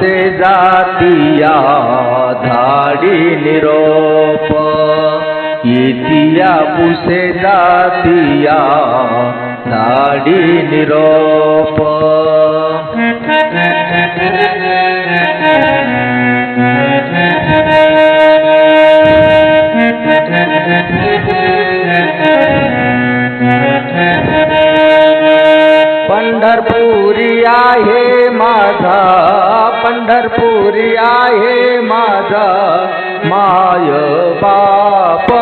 से जातिया धाडी निरोप। येतिया पुसे जातिया धाडी निरोप। पंढरपुरी आहे पंढरपुरी आहे माझा माय बाप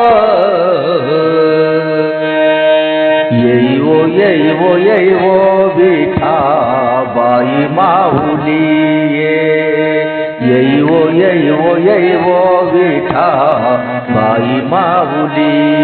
येईवो येईवो येईवो विठा बाई माऊली. येईवो येईवो येईवो विठा बाई माऊली.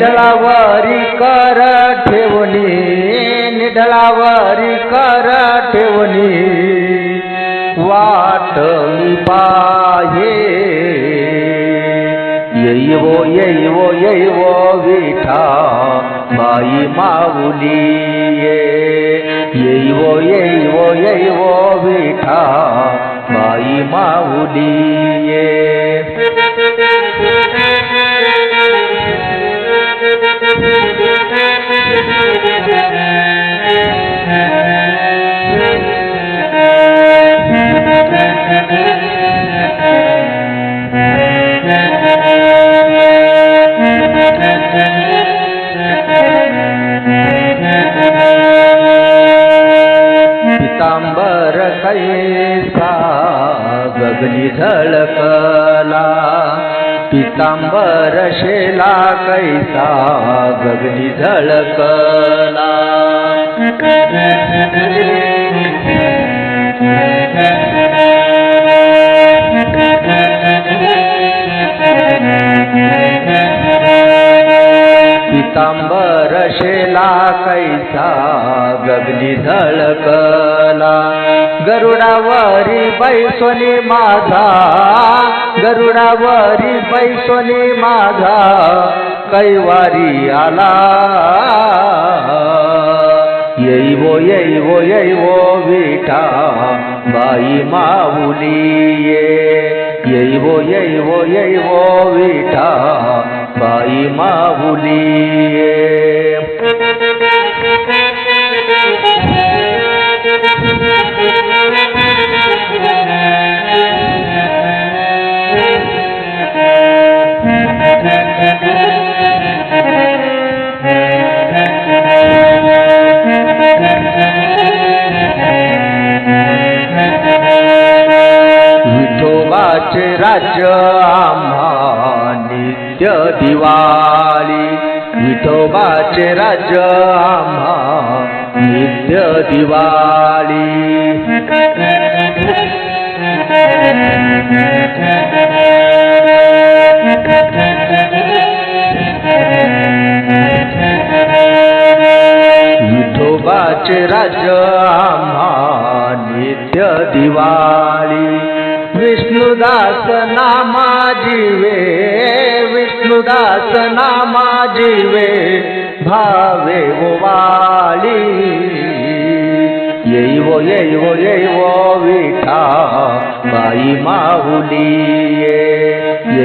ये निढळावरी कर ठेवणी निढळावरी कर ठेवणी वाट मी पाहे येईवो येईवो येईवो विठा बाई माऊली ये येईवो येईवो येईवो विठा बाई माऊली पितांबर कैसा गगनी झळकला पितांबर शेला कैसा गगनी झळकला पितांबर शेला कैसा गगनी झळकला गरुडावरी बैसोनी माझा गरुडावरी बैसोनी माझा कैवारी आला। येईवो येईवो येईवो विठा बाई माऊली ये येईवो येईवो येईवो विठा বাই মাউলিয়ে রাজ্য। नित्य दिवाळी विठोबाचे राज्य आम्हा नित्य दिवाळी. विठोबाचे राज्य आम्हा नित्य दिवाळी. विष्णुदास नामा जीवे ઉદાસના માં જીવે ભાવે વાલી એવો એવો એવો વિઠા બાઈ માહુલીએ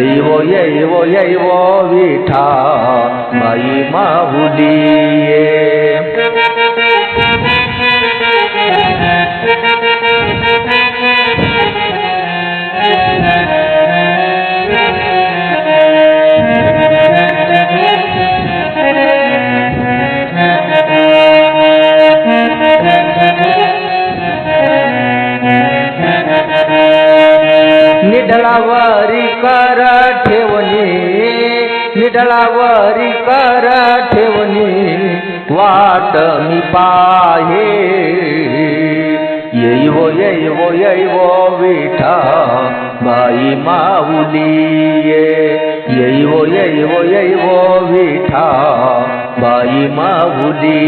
એવો એવો એવો વિઠા બાઈ માહુલીએ करी कर ठेवणी वाट मी पाहे येईवो येईवो येईवो विठा बाई माऊली येईवो येईवो येईवो विठा बाई माऊली